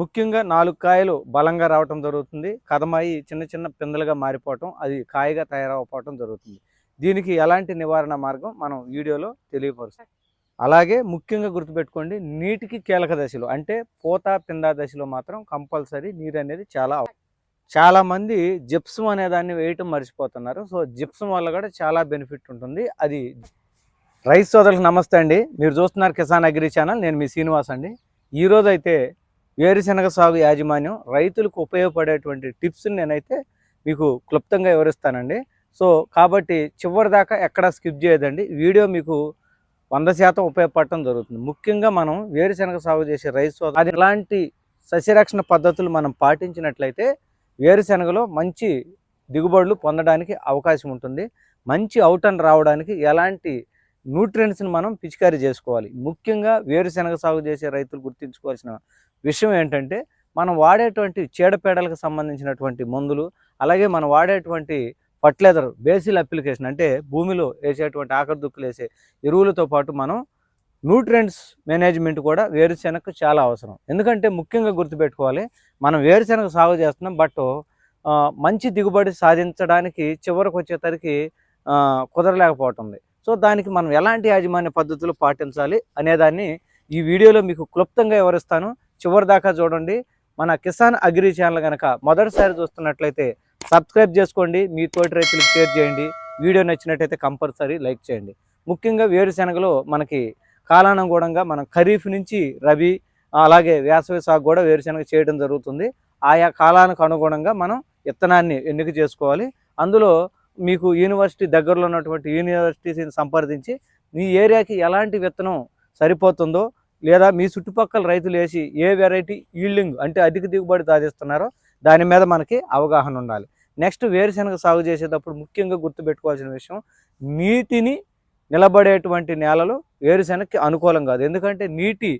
ముఖ్యంగా నాలుగు కాయలు బలంగా రావటం జరుగుతుంది. కదమాయి చిన్న చిన్న పిందలుగా మారిపోవటం అది కాయగా తయారవపోవటం జరుగుతుంది. దీనికి ఎలాంటి నివారణ మార్గం మనం వీడియోలో తెలియపరుస్తాం. అలాగే ముఖ్యంగా గుర్తుపెట్టుకోండి నీటికి కీలక దశలో అంటే పూత పింద దశలో మాత్రం కంపల్సరీ నీరు అనేది చాలా చాలామంది జిప్సం అనే దాన్ని వేయటం మర్చిపోతున్నారు. సో జిప్సం వల్ల కూడా చాలా బెనిఫిట్ ఉంటుంది. అది రైస్ సోదరులకు నమస్తే అండి. మీరు చూస్తున్నారు కిసాన్ అగ్రి ఛానల్. నేను మీ శ్రీనివాస్ అండి. ఈరోజు అయితే వేరుశనగ సాగు యాజమాన్యం రైతులకు ఉపయోగపడేటువంటి టిప్స్ని నేనైతే మీకు క్లుప్తంగా వివరిస్తానండి. సో కాబట్టి చివరి దాకా ఎక్కడా స్కిప్ చేయదండి వీడియో మీకు వంద శాతం ఉపయోగపడటం జరుగుతుంది. ముఖ్యంగా మనం వేరుశనగ సాగు చేసే రైతు అది ఇలాంటి సస్యరక్షణ పద్ధతులు మనం పాటించినట్లయితే వేరుశనగలో మంచి దిగుబడులు పొందడానికి అవకాశం ఉంటుంది. మంచి అవుటన్ రావడానికి ఎలాంటి న్యూట్రియంట్స్ని మనం పిచికారీ చేసుకోవాలి. ముఖ్యంగా వేరుశనగ సాగు చేసే రైతులు గుర్తుంచుకోవాల్సిన విషయం ఏంటంటే మనం వాడేటువంటి చీడపీడలకు సంబంధించినటువంటి మందులు అలాగే మనం వాడేటువంటి ఫర్టిలైజర్ బేసిల్ అప్లికేషన్ అంటే భూమిలో వేసేటువంటి ఆకరిదుక్కులు వేసే ఎరువులతో పాటు మనం న్యూట్రియంట్స్ మేనేజ్మెంట్ కూడా వేరుశెనగకు చాలా అవసరం. ఎందుకంటే ముఖ్యంగా గుర్తుపెట్టుకోవాలి మనం వేరుశెనగ సాగు చేస్తున్నాం బట్ మంచి దిగుబడి సాధించడానికి చివరికి వచ్చేసరికి కుదరలేకపోతుంది. సో దానికి మనం ఎలాంటి యాజమాన్య పద్ధతులు పాటించాలి అనేదాన్ని ఈ వీడియోలో మీకు క్లుప్తంగా వివరిస్తాను. చివరి దాకా చూడండి. మన కిసాన్ అగ్రి ఛానల్ కనుక మొదటిసారి చూస్తున్నట్లయితే సబ్స్క్రైబ్ చేసుకోండి. మీ తోటి రైతులకు షేర్ చేయండి. వీడియో నచ్చినట్టయితే కంపల్సరీ లైక్ చేయండి. ముఖ్యంగా వేరుశెనగలో మనకి కాలానుగుణంగా మనం ఖరీఫ్ నుంచి రబీ అలాగే వేసవి సాగు కూడా వేరుశెనగ చేయడం జరుగుతుంది. ఆయా కాలానికి అనుగుణంగా మనం విత్తనాన్ని ఎన్నిక చేసుకోవాలి. అందులో మీకు యూనివర్సిటీ దగ్గరలో ఉన్నటువంటి యూనివర్సిటీస్ని సంప్రదించి మీ ఏరియాకి ఎలాంటి విత్తనం సరిపోతుందో లేదా మీ చుట్టుపక్కల రైతులు వేసి ఏ వెరైటీ ఈల్డింగ్ అంటే అధిక దిగుబడి సాధిస్తున్నారో దాని మీద మనకి అవగాహన ఉండాలి. నెక్స్ట్ వేరుశనగ సాగు చేసేటప్పుడు ముఖ్యంగా గుర్తుపెట్టుకోవాల్సిన విషయం నీటిని నిలబడేటువంటి నేలలు వేరుశెనగకి అనుకూలం కాదు. ఎందుకంటే నీటి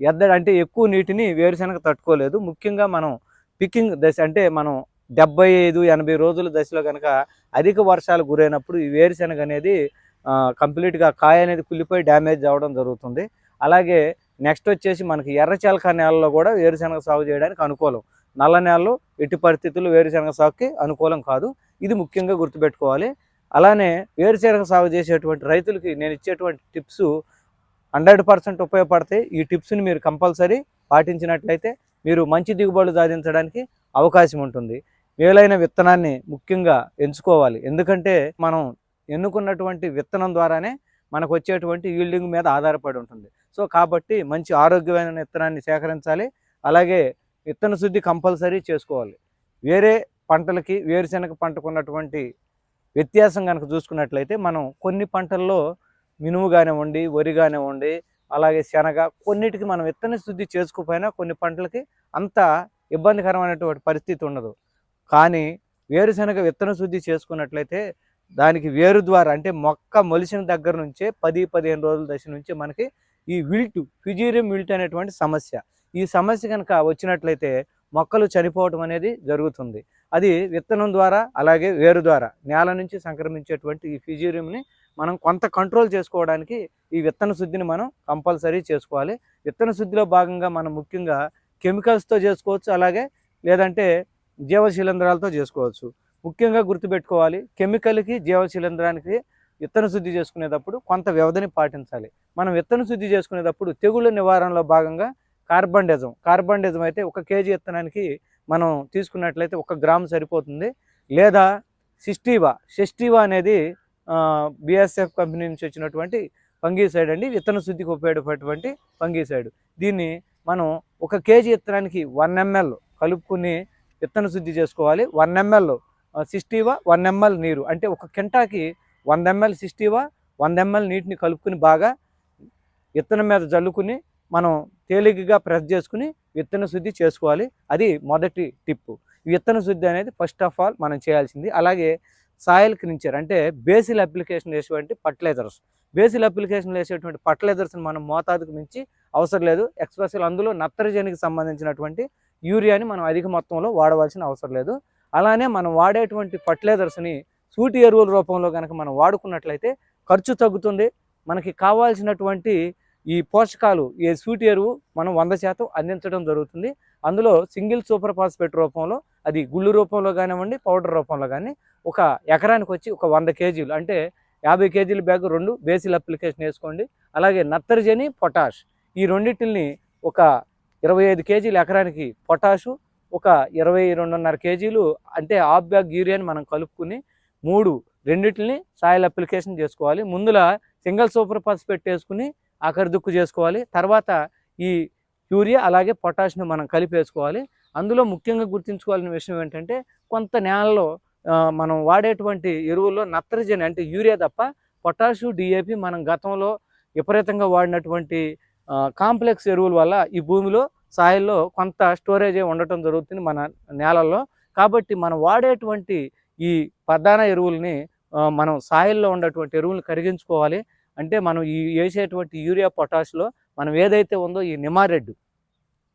ఎద్దడి అంటే ఎక్కువ నీటిని వేరుశెనగ తట్టుకోలేదు. ముఖ్యంగా మనం పికింగ్ దశ అంటే మనం డెబ్బై ఐదు ఎనభై రోజుల దశలో కనుక అధిక వర్షాలు గురైనప్పుడు ఈ వేరుశెనగ అనేది కంప్లీట్గా కాయ అనేది కుళ్ళిపోయి డ్యామేజ్ అవ్వడం జరుగుతుంది. అలాగే నెక్స్ట్ వచ్చేసి మనకి ఎర్రచలక నేలలో కూడా వేరుశనగ సాగు చేయడానికి అనుకూలం. నల్ల నేలలు ఎట్టి పరిస్థితుల్లో వేరుశనగ సాగుకి అనుకూలం కాదు. ఇది ముఖ్యంగా గుర్తుపెట్టుకోవాలి. అలానే వేరుశనగ సాగు చేసేటువంటి రైతులకి నేను ఇచ్చేటువంటి టిప్స్ హండ్రెడ్ పర్సెంట్ ఉపయోగపడతాయి. ఈ టిప్స్ని మీరు కంపల్సరీ పాటించినట్లయితే మీరు మంచి దిగుబడులు సాధించడానికి అవకాశం ఉంటుంది. మేలైన విత్తనాన్ని ముఖ్యంగా ఎంచుకోవాలి. ఎందుకంటే మనం ఎన్నుకున్నటువంటి విత్తనం ద్వారానే మనకు వచ్చేటువంటి ఈల్డింగ్ మీద ఆధారపడి ఉంటుంది. సో కాబట్టి మంచి ఆరోగ్యమైన విత్తనాన్ని సేకరించాలి. అలాగే విత్తన శుద్ధి కంపల్సరీ చేసుకోవాలి. వేరే పంటలకి వేరుశనగ పంటకు ఉన్నటువంటి వ్యత్యాసం కనుక చూసుకున్నట్లయితే మనం కొన్ని పంటల్లో మినుము కానివ్వండి వరి కానివ్వండి అలాగే శనగ కొన్నిటికి మనం విత్తన శుద్ధి చేసుకోకపోయినా కొన్ని పంటలకి అంత ఇబ్బందికరమైనటువంటి పరిస్థితి ఉండదు. కానీ వేరుశనగ విత్తన శుద్ధి చేసుకున్నట్లయితే దానికి వేరు ద్వారా అంటే మొక్క మొలిసిన దగ్గర నుంచే పది పదిహేను రోజుల దశ నుంచి మనకి ఈ విల్ట్ ఫిజీరియం విల్ట్ అనేటువంటి సమస్య. ఈ సమస్య కనుక వచ్చినట్లయితే మొక్కలు చనిపోవటం అనేది జరుగుతుంది. అది విత్తనం ద్వారా అలాగే వేరు ద్వారా నేల నుంచి సంక్రమించేటువంటి ఈ ఫిజీరియంని మనం కొంత కంట్రోల్ చేసుకోవడానికి ఈ విత్తన శుద్ధిని మనం కంపల్సరీ చేసుకోవాలి. విత్తన శుద్ధిలో భాగంగా మనం ముఖ్యంగా కెమికల్స్తో చేసుకోవచ్చు అలాగే లేదంటే జీవశిలంధ్రాలతో చేసుకోవచ్చు. ముఖ్యంగా గుర్తుపెట్టుకోవాలి కెమికల్కి జీవశిలంధ్రానికి విత్తన శుద్ధి చేసుకునేటప్పుడు కొంత వ్యవధిని పాటించాలి. మనం విత్తన శుద్ధి చేసుకునేటప్పుడు తెగుళ్ళ నివారణలో భాగంగా కార్బన్ డెజం కార్బన్ డెజం అయితే ఒక కేజీ విత్తనానికి మనం తీసుకున్నట్లయితే ఒక గ్రామ్ సరిపోతుంది. లేదా సిస్టీవా సిస్టీవా అనేది బిఎస్ఎఫ్ కంపెనీ నుంచి వచ్చినటువంటి ఫంగీసైడ్ అండి. విత్తన శుద్ధికి ఉపయోగపడేటువంటి ఫంగీసైడ్. దీన్ని మనం ఒక కేజీ విత్తనానికి వన్ ఎంఎల్ కలుపుకుని విత్తన శుద్ధి చేసుకోవాలి. వన్ ఎంఎల్ సిస్టీవా వన్ ఎంఎల్ నీరు. అంటే ఒక కింటాకి వంద ఎంఎల్ సిస్టీవా వంద ఎంఎల్ నీటిని కలుపుకుని బాగా విత్తనం మీద జల్లుకుని మనం తేలికగా ప్రెస్ చేసుకుని విత్తన శుద్ధి చేసుకోవాలి. అది మొదటి టిప్పు. విత్తన శుద్ధి అనేది ఫస్ట్ ఆఫ్ ఆల్ మనం చేయాల్సింది. అలాగే సాయిల్ క్రించర్ అంటే బేసిల్ అప్లికేషన్ వేసేటువంటి ఫర్టిలైజర్స్. బేసిల్ అప్లికేషన్లు వేసేటువంటి ఫర్టిలైజర్స్ని మనం మోతాదుకు మించి అవసరం లేదు. ఎక్స్ప్రెసిల్ అందులో నత్రజనికి సంబంధించినటువంటి యూరియాని మనం అధిక మొత్తంలో వాడవలసిన అవసరం లేదు. అలానే మనం వాడేటువంటి ఫర్టిలైజర్స్ని సూటి ఎరువుల రూపంలో కనుక మనం వాడుకున్నట్లయితే ఖర్చు తగ్గుతుంది. మనకి కావాల్సినటువంటి ఈ పోషకాలు ఈ సూటి ఎరువు మనం వంద శాతం అందించడం జరుగుతుంది. అందులో సింగిల్ సూపర్ ఫాస్ఫేట్ రూపంలో అది గుళ్ళు రూపంలో కానివ్వండి పౌడర్ రూపంలో కానీ ఒక ఎకరానికి వచ్చి ఒక వంద కేజీలు అంటే యాభై కేజీల బ్యాగ్ రెండు బేసిల్ అప్లికేషన్ వేసుకోండి. అలాగే నత్రజని పొటాష్ ఈ రెండింటిని ఒక ఇరవై ఐదు కేజీలు ఎకరానికి పొటాషు ఒక ఇరవై రెండున్నర కేజీలు అంటే హాఫ్ బ్యాగ్ యూరియాని మనం కలుపుకుని మూడు రెండింటిని సాయిల్ అప్లికేషన్ చేసుకోవాలి. ముందుల సింగిల్ సూపర్ ఫాస్ఫేట్ వేసుకుని ఆఖరి దుక్కు చేసుకోవాలి. తర్వాత ఈ యూరియా అలాగే పొటాష్ని మనం కలిపేసుకోవాలి అందులో ముఖ్యంగా గుర్తుంచుకోవాల్సిన విషయం ఏంటంటే కొంత నేలలో మనం వాడేటువంటి ఎరువుల్లో నత్రజని అంటే యూరియా తప్ప పొటాషు డిఏపి మనం గతంలో విపరీతంగా వాడినటువంటి కాంప్లెక్స్ ఎరువుల వల్ల ఈ భూమిలో సాయిల్లో కొంత స్టోరేజ్ ఉండటం జరుగుతుంది మన నేలల్లో. కాబట్టి మనం వాడేటువంటి ఈ ప్రధాన ఎరువుల్ని మనం సాయిల్లో ఉన్నటువంటి ఎరువులను కరిగించుకోవాలి. అంటే మనం ఈ వేసేటువంటి యూరియా పొటాష్లో మనం ఏదైతే ఉందో ఈ నిమారెడ్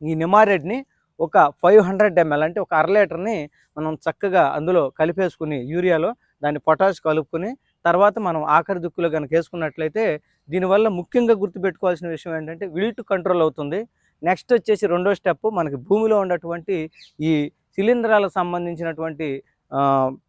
ఈ నిమారెడ్ని ఒక ఫైవ్ హండ్రెడ్ ఎంఎల్ అంటే ఒక అర లీటర్ని మనం చక్కగా అందులో కలిపేసుకుని యూరియాలో దాన్ని పొటాష్ కలుపుకొని తర్వాత మనం ఆఖరి దుక్కులో కనుక వేసుకున్నట్లయితే దీనివల్ల ముఖ్యంగా గుర్తుపెట్టుకోవాల్సిన విషయం ఏంటంటే విల్ట్ కంట్రోల్ అవుతుంది. నెక్స్ట్ వచ్చేసి రెండో స్టెప్ మనకి భూమిలో ఉన్నటువంటి ఈ శిలీంధ్రాలకు సంబంధించినటువంటి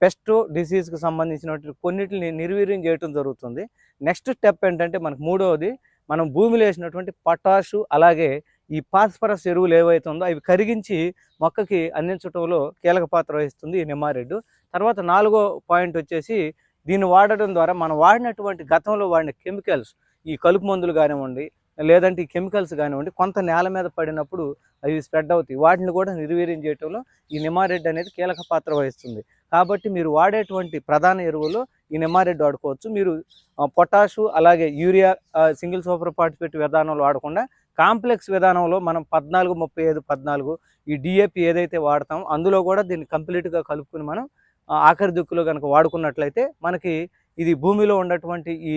పెస్ట్ డిసీజ్కి సంబంధించినటువంటి కొన్నిటిని నిర్వీర్యం చేయటం జరుగుతుంది. నెక్స్ట్ స్టెప్ ఏంటంటే మనకు మూడవది మనం భూమిలో వేసినటువంటి పొటాషు అలాగే ఈ ఫాస్ఫరస్ ఎరువులు ఏవైతే ఉందో అవి కరిగించి మొక్కకి అందించడంలో కీలక పాత్ర వహిస్తుంది ఈ నిమ్మారెడ్డు. తర్వాత నాలుగో పాయింట్ వచ్చేసి దీన్ని వాడడం ద్వారా మనం వాడినటువంటి గతంలో వాడిన కెమికల్స్ ఈ కలుపు మందులు కానివ్వండి లేదంటే ఈ కెమికల్స్ కానివ్వండి కొంత నేల మీద పడినప్పుడు అవి స్ప్రెడ్ అవుతాయి. వాటిని కూడా నిర్వీర్యం చేయటంలో ఈ నిమారెడ్ అనేది కీలక పాత్ర వహిస్తుంది. కాబట్టి మీరు వాడేటువంటి ప్రధాన ఎరువులు ఈ నిమ్మారెడ్డి వాడుకోవచ్చు. మీరు పొటాషు అలాగే యూరియా సింగిల్ సూపర్ ఫాస్ఫేట్ విధానంలో వాడకుండా కాంప్లెక్స్ విధానంలో మనం పద్నాలుగు ముప్పై ఐదు పద్నాలుగు ఈ డిఏపి ఏదైతే వాడతామో అందులో కూడా దీన్ని కంప్లీట్గా కలుపుకుని మనం ఆఖరి దిక్కులో కనుక వాడుకున్నట్లయితే మనకి ఇది భూమిలో ఉన్నటువంటి ఈ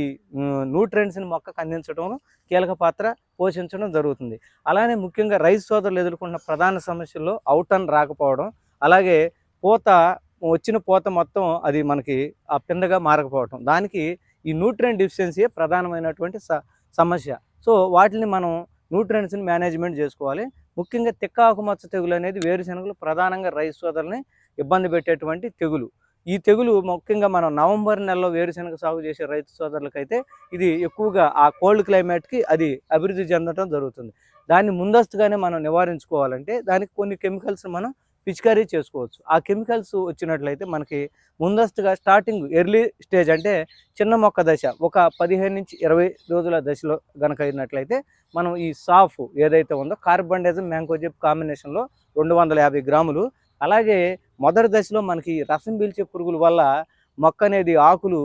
న్యూట్రెంట్స్ని మొక్కకు అందించడంలో కీలక పాత్ర పోషించడం జరుగుతుంది. అలానే ముఖ్యంగా రైస్ సోదరులు ఎదుర్కొన్న ప్రధాన సమస్యల్లో అవుటన్ రాకపోవడం అలాగే పూత వచ్చిన పూత మొత్తం అది మనకి ఆ పిందగా మారకపోవడం దానికి ఈ న్యూట్రియం డిఫిషియన్సీ ప్రధానమైనటువంటి స- సమస్య. సో వాటిని మనం న్యూట్రియంట్స్ని మేనేజ్మెంట్ చేసుకోవాలి. ముఖ్యంగా తిక్క ఆకుమచ్చ తెగులు అనేది వేరుశనగలు ప్రధానంగా రైస్ సోదరుల్ని ఇబ్బంది పెట్టేటువంటి తెగులు. ఈ తెగులు ముఖ్యంగా మనం నవంబర్ నెలలో వేరుశనగ సాగు చేసే రైతు సోదరులకైతే ఇది ఎక్కువగా ఆ కోల్డ్ క్లైమేట్కి అది అభివృద్ధి చెందడం జరుగుతుంది. దాన్ని ముందస్తుగానే మనం నివారించుకోవాలంటే దానికి కొన్ని కెమికల్స్ మనం పిచికారీ చేసుకోవచ్చు. ఆ కెమికల్స్ వచ్చినట్లయితే మనకి ముందస్తుగా స్టార్టింగ్ ఎర్లీ స్టేజ్ అంటే చిన్న మొక్క దశ ఒక పదిహేను నుంచి ఇరవై రోజుల దశలో గనక అయినట్లయితే మనం ఈ సాఫ్ ఏదైతే ఉందో కార్బన్ కార్బండైజం మ్యాంకోజిప్ కాంబినేషన్లో రెండు వందల యాభై గ్రాములు అలాగే మొదటి దశలో మనకి రసం పీల్చే పురుగుల వల్ల మొక్క అనేది ఆకులు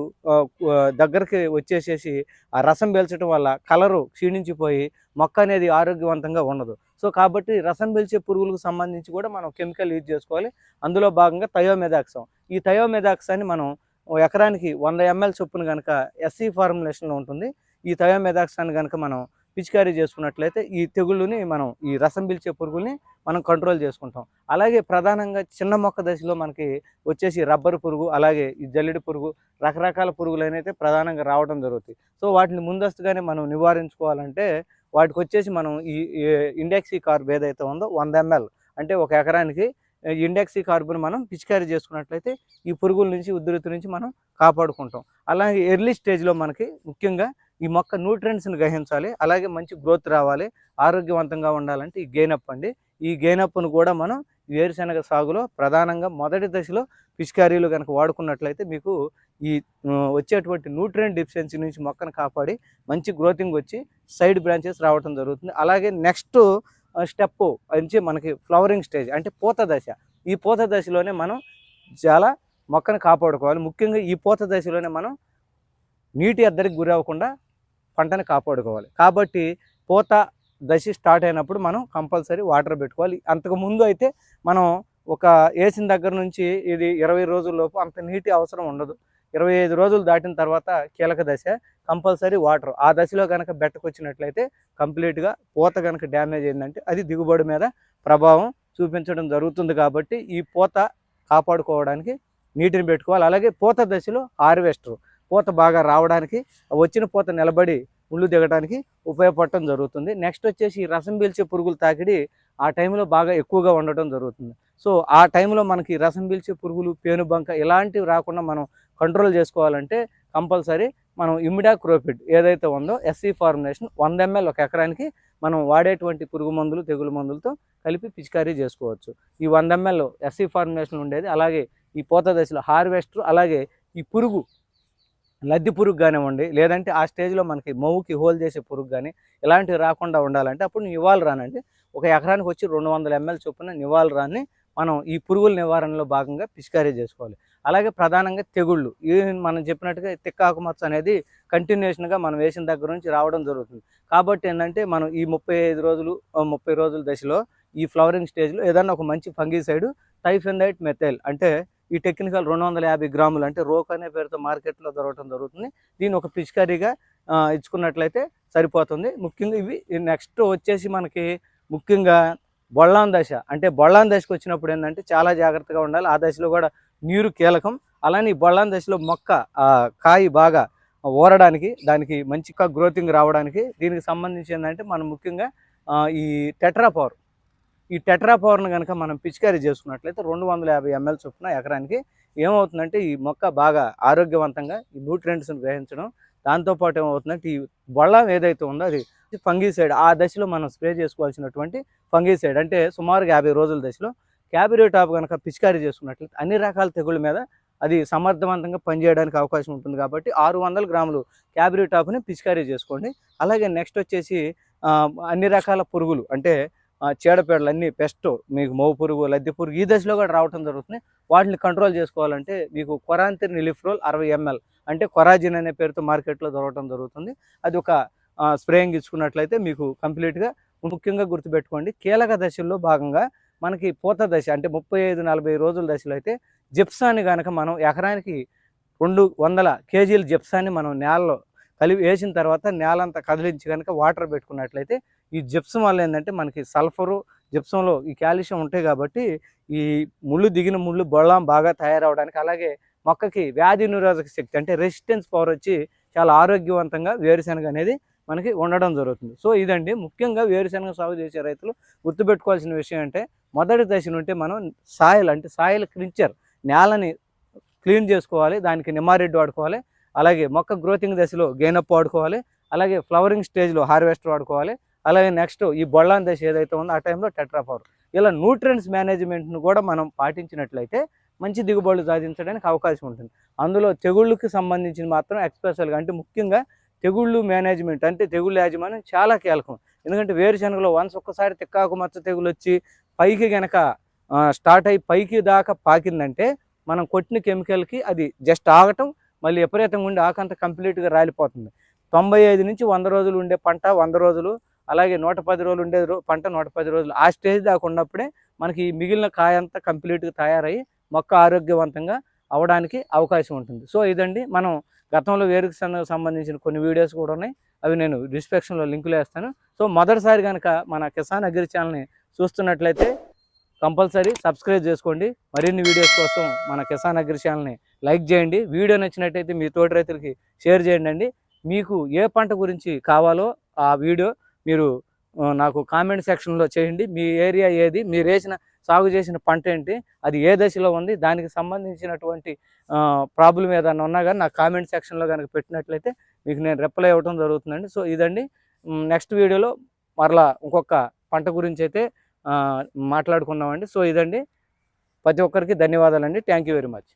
దగ్గరికి వచ్చేసేసి ఆ రసం పీల్చడం వల్ల కలరు క్షీణించిపోయి మొక్క అనేది ఆరోగ్యవంతంగా ఉండదు. సో కాబట్టి రసం పీల్చే పురుగులకు సంబంధించి కూడా మనం కెమికల్ యూజ్ చేసుకోవాలి. అందులో భాగంగా థయోమెదాక్సం ఈ థయోమెదాక్సాన్ని మనం ఎకరానికి వంద ఎంఎల్ చొప్పున కనుక ఎస్సీ ఫార్ములేషన్లో ఉంటుంది. ఈ థయోమెదాక్సాన్ని కనుక మనం పిచికారీ చేసుకున్నట్లయితే ఈ తెగుళ్ళని మనం ఈ రసం పీల్చే పురుగుల్ని మనం కంట్రోల్ చేసుకుంటాం. అలాగే ప్రధానంగా చిన్న మొక్క దశలో మనకి వచ్చేసి రబ్బర్ పురుగు అలాగే ఈ జల్లెడి పురుగు రకరకాల పురుగులైనైతే ప్రధానంగా రావడం జరుగుతుంది. సో వాటిని ముందస్తుగానే మనం నివారించుకోవాలంటే వాటికి వచ్చేసి మనం ఈ ఇండెక్సీ కార్బ్ ఏదైతే ఉందో వంద ఎంఎల్ అంటే ఒక ఎకరానికి ఇండెక్సీ కార్బన్ మనం పిచికారీ చేసుకున్నట్లయితే ఈ పురుగుల నుంచి ఉధృతి నుంచి మనం కాపాడుకుంటాం. అలాగే ఎర్లీ స్టేజ్లో మనకి ముఖ్యంగా ఈ మొక్క న్యూట్రియంట్స్ని గ్రహించాలి. అలాగే మంచి గ్రోత్ రావాలి. ఆరోగ్యవంతంగా ఉండాలంటే ఈ గెయినప్ అండి. ఈ గెయినప్ను కూడా మనం వేరుశనగ సాగులో ప్రధానంగా మొదటి దశలో పిచికారీలు కనుక వాడుకున్నట్లయితే మీకు ఈ వచ్చేటువంటి న్యూట్రియం డిఫిషియన్సీ నుంచి మొక్కను కాపాడి మంచి గ్రోతింగ్ వచ్చి సైడ్ బ్రాంచెస్ రావడం జరుగుతుంది. అలాగే నెక్స్ట్ స్టెప్ నుంచి మనకి ఫ్లవరింగ్ స్టేజ్ అంటే పూత దశ. ఈ పూత దశలోనే మనం చాలా మొక్కను కాపాడుకోవాలి. ముఖ్యంగా ఈ పూత దశలోనే మనం నీటి అద్దరికి గురి అవ్వకుండా కాపాడుకోవాలి. కాబట్టి పూత దశ స్టార్ట్ అయినప్పుడు మనం కంపల్సరీ వాటర్ పెట్టుకోవాలి. అంతకు ముందు అయితే మనం ఒక వేసిన దగ్గర నుంచి ఇది ఇరవై రోజుల్లోపు అంత నీటి అవసరం ఉండదు. ఇరవై ఐదు రోజులు దాటిన తర్వాత కీలక దశ కంపల్సరీ వాటర్. ఆ దశలో కనుక బెట్టకొచ్చినట్లయితే కంప్లీట్గా పూత కనుక డ్యామేజ్ అయిందంటే అది దిగుబడి మీద ప్రభావం చూపించడం జరుగుతుంది కాబట్టి ఈ పూత కాపాడుకోవడానికి నీటిని పెట్టుకోవాలి. అలాగే పూత దశలో హార్వెస్టర్ పూత బాగా రావడానికి వచ్చిన పూత నిలబడి ముళ్ళు దిగడానికి ఉపయోగపడటం జరుగుతుంది. నెక్స్ట్ వచ్చేసి రసం పీల్చే పురుగులు తాకిడి ఆ టైంలో బాగా ఎక్కువగా ఉండటం జరుగుతుంది. సో ఆ టైంలో మనకి రసం పీల్చే పురుగులు పేనుబంక ఇలాంటివి రాకుండా మనం కంట్రోల్ చేసుకోవాలంటే కంపల్సరీ మనం ఇమిడా క్రోపిడ్ ఏదైతే ఉందో ఎస్సీ ఫార్ములేషన్ వంద ఎంఎల్ ఒక ఎకరానికి మనం వాడేటువంటి పురుగు మందులు తెగులు మందులతో కలిపి పిచికారీ చేసుకోవచ్చు. ఈ వంద ఎంఎల్ ఎస్సీ ఫార్ములేషన్ ఉండేది. అలాగే ఈ పూత దశలో హార్వెస్టర్ అలాగే ఈ పురుగు లద్ది పురుగు కానివ్వండి లేదంటే ఆ స్టేజ్లో మనకి మవ్వుకి హోల్ చేసే పురుగు కానీ ఇలాంటివి రాకుండా ఉండాలంటే అప్పుడు నివాళ రానండి. ఒక ఎకరానికి వచ్చి రెండు వందల ఎంఎల్ చొప్పున నివాళ రాని మనం ఈ పురుగుల నివారణలో భాగంగా పిచికారీ చేసుకోవాలి. అలాగే ప్రధానంగా తెగుళ్ళు. ఈ మనం చెప్పినట్టుగా తిక్కాకు మచ్చ అనేది కంటిన్యూషన్గా మనం వేసిన దగ్గర నుంచి రావడం జరుగుతుంది. కాబట్టి ఏంటంటే మనం ఈ ముప్పై ఐదు రోజులు ముప్పై రోజుల దశలో ఈ ఫ్లవరింగ్ స్టేజ్లో ఏదన్నా ఒక మంచి ఫంగిసైడ్ టైఫెండైట్ మెథైల్ అంటే ఈ టెక్నికల్ రెండు వందల యాభై గ్రాములు అంటే రోక్ అనే పేరుతో మార్కెట్లో దొరకడం జరుగుతుంది. దీన్ని ఒక పిచికారీగా ఇచ్చుకున్నట్లయితే సరిపోతుంది. ముఖ్యంగా ఇవి నెక్స్ట్ వచ్చేసి మనకి ముఖ్యంగా బొళ్ళాన్ దశ. అంటే బొళ్ళాన్ దశకు వచ్చినప్పుడు ఏంటంటే చాలా జాగ్రత్తగా ఉండాలి. ఆ దశలో కూడా నీరు కీలకం. అలానే ఈ బొళ్ళాన్ దశలో మొక్క కాయ బాగా ఊరడానికి దానికి మంచిగా గ్రోతింగ్ రావడానికి దీనికి సంబంధించి ఏంటంటే మనం ముఖ్యంగా ఈ టెట్రా పవర్ ఈ టెట్రా పవర్ను కనుక మనం పిచికారీ చేసుకున్నట్లయితే రెండు వందల యాభై ఎంఎల్ చొప్పున ఎకరానికి ఏమవుతుందంటే ఈ మొక్క బాగా ఆరోగ్యవంతంగా ఈ న్యూట్రియంట్స్ని గ్రహించడం దాంతోపాటు ఏమవుతుందంటే ఈ బొళ్ళం ఏదైతే ఉందో అది ఫంగీసైడ్ ఆ దశలో మనం స్ప్రే చేసుకోవాల్సినటువంటి ఫంగీసైడ్ అంటే సుమారుగా యాభై రోజుల దశలో క్యాబిరేటాప్ కనుక పిచికారీ చేసుకున్నట్లయితే అన్ని రకాల తెగుళ్ళ మీద అది సమర్థవంతంగా పనిచేయడానికి అవకాశం ఉంటుంది కాబట్టి ఆరు వందల గ్రాములు క్యాబిరేటాప్ని పిచికారీ చేసుకోండి. అలాగే నెక్స్ట్ వచ్చేసి అన్ని రకాల పురుగులు అంటే చీడపీడలు అన్నీ పెస్ట్ మీకు మౌ పురుగు లద్దె పురుగు ఈ దశలో కూడా రావటం జరుగుతుంది. వాటిని కంట్రోల్ చేసుకోవాలంటే మీకు కొరాంతిర్ నిలిఫ్రోల్ అరవై ఎంఎల్ అంటే కొరాజిన్ అనే పేరుతో మార్కెట్లో దొరకడం జరుగుతుంది. అది ఒక స్ప్రేయింగ్ ఇచ్చుకున్నట్లయితే మీకు కంప్లీట్గా ముఖ్యంగా గుర్తుపెట్టుకోండి. కీలక దశల్లో భాగంగా మనకి పూత దశ అంటే ముప్పై ఐదు నలభై రోజుల దశలో అయితే జిప్సాన్ని కనుక మనం ఎకరానికి రెండు వందల కేజీల జిప్సాన్ని మనం నేలలో కలిపి వేసిన తర్వాత నేల అంతా కదిలించి కనుక వాటర్ పెట్టుకున్నట్లయితే ఈ జిప్సం వల్ల ఏంటంటే మనకి సల్ఫరు జిప్సంలో ఈ కాల్షియం ఉంటాయి కాబట్టి ఈ ముళ్ళు దిగిన ముళ్ళు బొళ్ళం బాగా తయారవడానికి అలాగే మొక్కకి వ్యాధి నిరోధక శక్తి అంటే రెసిస్టెన్స్ పవర్ వచ్చి చాలా ఆరోగ్యవంతంగా వేరుశనగ అనేది మనకి ఉండడం జరుగుతుంది. సో ఇదండి. ముఖ్యంగా వేరుశనగ సాగు చేసే రైతులు గుర్తుపెట్టుకోవాల్సిన విషయం అంటే మొదటి దశ నుండి మనం సాయిల్ అంటే సాయిల్ క్లించర్ నేలని క్లీన్ చేసుకోవాలి దానికి నిమ్మారెడ్డి వాడుకోవాలి అలాగే మొక్క గ్రోతింగ్ దశలో గెయినప్ వాడుకోవాలి. అలాగే ఫ్లవరింగ్ స్టేజ్లో హార్వెస్టర్ వాడుకోవాలి. అలాగే నెక్స్ట్ ఈ బొళ్ళాన్ దశ ఏదైతే ఉందో ఆ టైంలో టెట్రాపవర్ ఇలా న్యూట్రియన్స్ మేనేజ్మెంట్ను కూడా మనం పాటించినట్లయితే మంచి దిగుబడులు సాధించడానికి అవకాశం ఉంటుంది. అందులో తెగుళ్ళకి సంబంధించిన మాత్రం ఎక్స్పెషల్గా అంటే ముఖ్యంగా తెగుళ్ళు మేనేజ్మెంట్ అంటే తెగుళ్ళు యాజమాన్యం చాలా కీలకం. ఎందుకంటే వేరుశనగలో వన్స్ ఒక్కసారి తిక్కాకు మచ్చ తెగులు వచ్చి పైకి గనక స్టార్ట్ అయ్యి పైకి దాకా పాకిందంటే మనం కొట్టిన కెమికల్కి అది జస్ట్ ఆగటం మళ్ళీ విపరీతంగా ఉండి ఆకంత కంప్లీట్గా రాలిపోతుంది. తొంభై ఐదు నుంచి వంద రోజులు ఉండే పంట వంద రోజులు అలాగే నూట పది రోజులు ఉండే పంట నూట పది రోజులు ఆ స్టేజ్ దాకా ఉన్నప్పుడే మనకి మిగిలిన కాయ అంతా కంప్లీట్గా తయారయ్యి మొక్క ఆరోగ్యవంతంగా అవడానికి అవకాశం ఉంటుంది. సో ఇదండి. మనం గతంలో వేరుకు సంబంధించిన కొన్ని వీడియోస్ కూడా ఉన్నాయి. అవి నేను డిస్క్రిప్షన్లో లింకులు వేస్తాను. సో మొదటిసారి కనుక మన కిసాన్ అగ్రి ఛానల్ని చూస్తున్నట్లయితే కంపల్సరీ సబ్స్క్రైబ్ చేసుకోండి. మరిన్ని వీడియోస్ కోసం మన కిసాన్ అగ్రి ఛానల్ని లైక్ చేయండి. వీడియో నచ్చినట్టయితే మీ తోటి రైతులకి షేర్ చేయండి అండి. మీకు ఏ పంట గురించి కావాలో ఆ వీడియో మీరు నాకు కామెంట్ సెక్షన్లో చేయండి. మీ ఏరియా ఏది మీరు వేసిన సాగు చేసిన పంట ఏంటి అది ఏ దశలో ఉంది దానికి సంబంధించినటువంటి ప్రాబ్లం ఏదైనా ఉన్నా కానీ నాకు కామెంట్ సెక్షన్లో కనుక పెట్టినట్లయితే మీకు నేను రిప్లై ఇవ్వడం జరుగుతుందండి. సో ఇదండి. నెక్స్ట్ వీడియోలో మరలా ఇంకొక పంట గురించి అయితే మాట్లాడుకున్నామండి. సో ఇదండి. ప్రతి ఒక్కరికి ధన్యవాదాలండి. Thank you very much